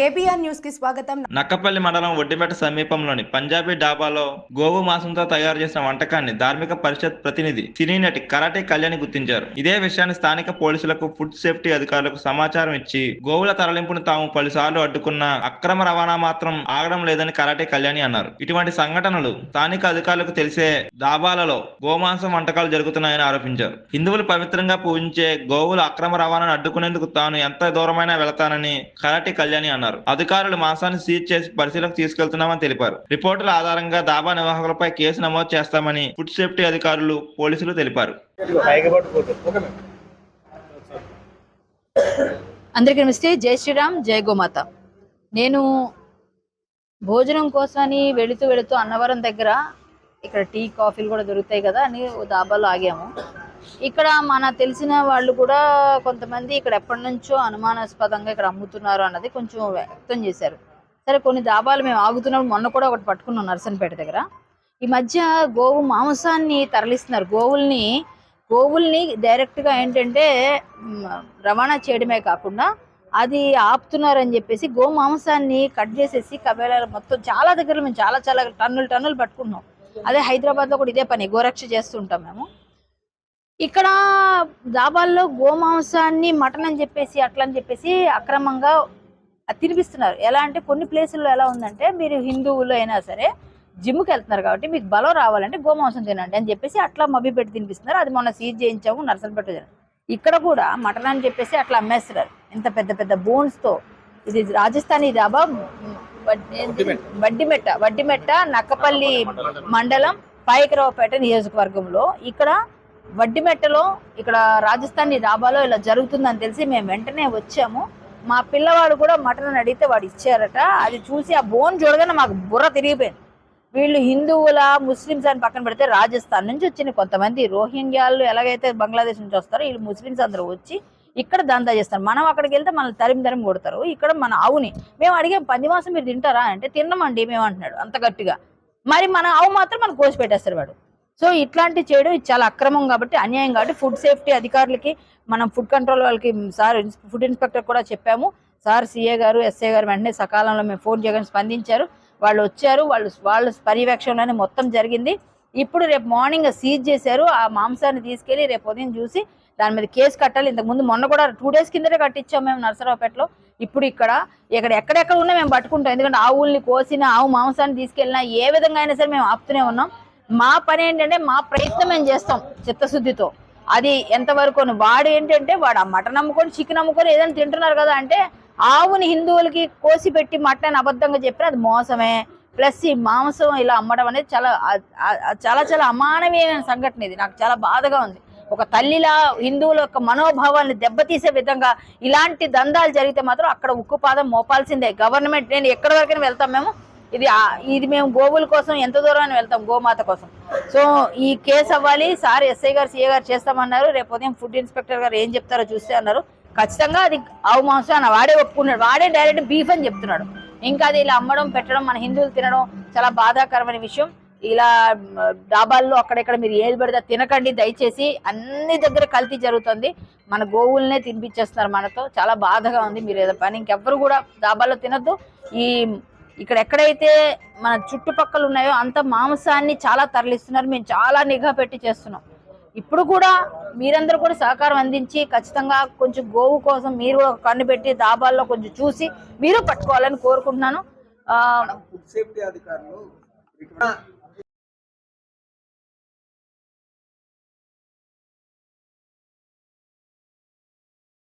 KBR న్యూస్కి స్వాగతం. నక్కపల్లి మండలం ఒడ్డిపేట సమీపంలోని పంజాబీ డాబాలో గోవు మాంసంతో తయారు చేసిన వంటకాన్ని ధార్మిక పరిషత్ ప్రతినిధి సినీ నటి కరాటే కళ్యాణి గుర్తించారు. ఇదే విషయాన్ని స్థానిక పోలీసులకు ఫుడ్ సేఫ్టీ అధికారులకు సమాచారం ఇచ్చి గోవుల తరలింపును తాము పలుసార్లు అడ్డుకున్న అక్రమ రవాణా మాత్రం ఆగడం లేదని కరాటే కళ్యాణి అన్నారు. ఇటువంటి సంఘటనలు స్థానిక అధికారులకు తెలిసే దాబాలలో గోమాంసం వంటకాలు జరుగుతున్నాయని ఆరోపించారు. హిందువులు పవిత్రంగా పూజించే గోవుల అక్రమ రవాణాను అడ్డుకునేందుకు తాను ఎంత దూరమైనా వెళతానని కరాటే కళ్యాణి అన్నారు. అధికారులు మాంసాన్ని సీజ్ చేసి పరిశీలనకు తీసుకెళ్తున్నామని తెలిపారు. రిపోర్టుల ఆధారంగా దాబా నిర్వాహకులపై కేసు నమోదు చేస్తామని ఫుడ్ సేఫ్టీ అధికారులు పోలీసులు తెలిపారు. అందరికీ నమస్తే. జై శ్రీరామ్ జై గోమాత. నేను భోజనం కోసమని వెళుతూ వెళుతూ అన్నవరం దగ్గర ఇక్కడ టీ కాఫీలు కూడా దొరుకుతాయి కదా అని ఓ దాబాలో ఆగాము. ఇక్కడ మన తెలిసిన వాళ్ళు కూడా కొంతమంది ఇక్కడ ఎప్పటి నుంచో అనుమానాస్పదంగా ఇక్కడ అమ్ముతున్నారు అన్నది కొంచెం వ్యక్తం చేశారు. సరే కొన్ని దాబాలు మేము ఆగుతున్నప్పుడు మొన్న కూడా ఒకటి పట్టుకున్నాం నర్సన్పేట దగ్గర. ఈ మధ్య గోవు మాంసాన్ని తరలిస్తున్నారు. గోవుల్ని గోవుల్ని డైరెక్ట్గా ఏంటంటే రవాణా చేయడమే కాకుండా అది ఆపుతున్నారని చెప్పేసి గో మాంసాన్ని కట్ చేసేసి కబేళ మొత్తం చాలా దగ్గర మేము చాలా చాలా టన్నులు టన్నులు పట్టుకుంటున్నాం. అదే హైదరాబాద్లో కూడా ఇదే పని గోరక్ష చేస్తుంటాం మేము. ఇక్కడ దాబాల్లో గోమాంసాన్ని మటన్ అని చెప్పేసి అట్లా అని చెప్పేసి అక్రమంగా తినిపిస్తున్నారు. ఎలా అంటే కొన్ని ప్లేసుల్లో ఎలా ఉందంటే మీరు హిందువులు అయినా సరే జిమ్కి వెళ్తున్నారు కాబట్టి మీకు బలం రావాలంటే గోమాంసం తినండి అని చెప్పేసి అట్లా మభ్య పెట్టి తినిపిస్తున్నారు. అది మొన్న సీజ్ చేయించాము దగ్గర. ఇక్కడ కూడా మటన్ అని చెప్పేసి అట్లా అమ్మేస్తున్నారు. ఇంత పెద్ద పెద్ద బోన్స్తో ఇది రాజస్థానీ దాబా వడ్డి- వడ్డిమెట్ట వడ్డిమెట్ట నక్కపల్లి మండలం. పాయకరావుపేట నియోజకవర్గంలో. ఇక్కడ వడ్డిమెట్టలో ఇక్కడ రాజస్థానీ దాబాలో ఇలా జరుగుతుందని తెలిసి మేము వెంటనే వచ్చాము. మా పిల్లవాడు కూడా మటన్ అడిగితే వాడు ఇచ్చారట. అది చూసి ఆ బోన్ చూడగానే మాకు బుర్ర తిరిగిపోయింది. వీళ్ళు హిందువుల ముస్లిమ్స్ అని పక్కన పెడితే రాజస్థాన్ నుంచి వచ్చిన కొంతమంది రోహింగ్యాలు ఎలాగైతే బంగ్లాదేశ్ నుంచి వస్తారో వీళ్ళు ముస్లిమ్స్ అందరూ వచ్చి ఇక్కడ దందా చేస్తారు. మనం అక్కడికి వెళ్తే మనల్ని తరిమి తరిమి కొడతారు. ఇక్కడ మన ఆవుని మేము అడిగే పందిమాసం మీరు తింటారా? అంటే తిన్నామండి మేము అంటున్నాడు అంత గట్టిగా. మరి మన ఆవు మాత్రం మనం కోసి పెట్టేస్తారు వాడు. సో ఇట్లాంటి చేయడం ఇది చాలా అక్రమం కాబట్టి అన్యాయం కాబట్టి ఫుడ్ సేఫ్టీ అధికారులకి మనం ఫుడ్ కంట్రోల్ వాళ్ళకి సార్ ఫుడ్ ఇన్స్పెక్టర్ కూడా చెప్పాము. సార్ సీఏ గారు ఎస్ఏ గారు వెంటనే సకాలంలో మేము ఫోన్ చేయగానే స్పందించారు. వాళ్ళు వచ్చారు వాళ్ళు వాళ్ళ పర్యవేక్షణలోనే మొత్తం జరిగింది. ఇప్పుడు రేపు మార్నింగ్ సీజ్ చేశారు. ఆ మాంసాన్ని తీసుకెళ్ళి రేపు ఉదయం చూసి దాని మీద కేసు కట్టాలి. ఇంతకు ముందు మొన్న కూడా టూ డేస్ కిందటే కట్టించాం మేము నర్సరావుపేటలో. ఇప్పుడు ఇక్కడ ఇక్కడ ఎక్కడెక్కడ ఉన్నా మేము పట్టుకుంటాం. ఎందుకంటే ఆవుల్ని కోసిన ఆవు మాంసాన్ని తీసుకెళ్ళినా ఏ విధంగా అయినా సరే మేము ఆపుతూనే ఉన్నాం. మా పని ఏంటంటే మా ప్రయత్నం మేము చేస్తాం చిత్తశుద్ధితో. అది ఎంతవరకు వాడు ఏంటంటే వాడు ఆ మటన్ అమ్ముకొని చికెన్ అమ్ముకొని ఏదైనా తింటున్నారు కదా అంటే ఆవుని హిందువులకి కోసి పెట్టి మటన్ అబద్ధంగా చెప్పిన అది మోసమే. ప్లస్ ఈ మాంసం ఇలా అమ్మడం అనేది చాలా చాలా చాలా అమానవీయమైన సంఘటన ఇది. నాకు చాలా బాధగా ఉంది. ఒక తల్లిలా హిందువుల యొక్క మనోభావాల్ని దెబ్బతీసే విధంగా ఇలాంటి దందాలు జరిగితే మాత్రం అక్కడ ఉక్కుపాదం మోపాల్సిందే. గవర్నమెంట్ నేను ఎక్కడి వరకైనా వెళ్తాం మేము ఇది ఇది మేము గోవుల కోసం ఎంత దూరం అని వెళ్తాం? గోమాత కోసం. సో ఈ కేసు అవ్వాలి. సార్ ఎస్ఐ గారు సిఏ గారు చేస్తామన్నారు. రేపు ఉదయం ఫుడ్ ఇన్స్పెక్టర్ గారు ఏం చెప్తారో చూస్తే అన్నారు. ఖచ్చితంగా అది ఆవు మాంసం అని వాడే ఒప్పుకున్నాడు. వాడే డైరెక్ట్ బీఫ్ అని చెప్తున్నాడు. ఇంకా అది ఇలా అమ్మడం పెట్టడం మన హిందువులు తినడం చాలా బాధాకరమైన విషయం. ఇలా డాబాల్లో అక్కడెక్కడ మీరు ఏది పడితే తినకండి. దయచేసి అన్ని దగ్గర కల్తీ జరుగుతుంది. మన గోవులనే తినిపించేస్తున్నారు మనతో. చాలా బాధగా ఉంది. మీరు ఏదో పని. ఇంకెవ్వరు కూడా డాబాల్లో తినద్దు. ఈ ఇక్కడ ఎక్కడైతే మన చుట్టుపక్కల ఉన్నాయో అంత మాంసాన్ని చాలా తరలిస్తున్నారు. మేము చాలా నిఘా పెట్టి చేస్తున్నాం. ఇప్పుడు కూడా మీరందరూ కూడా సహకారం అందించి ఖచ్చితంగా కొంచెం గోవు కోసం మీరు కూడా ఒక కన్ను పెట్టి దాబాల్లో కొంచెం చూసి మీరు పట్టుకోవాలని కోరుకుంటున్నాను.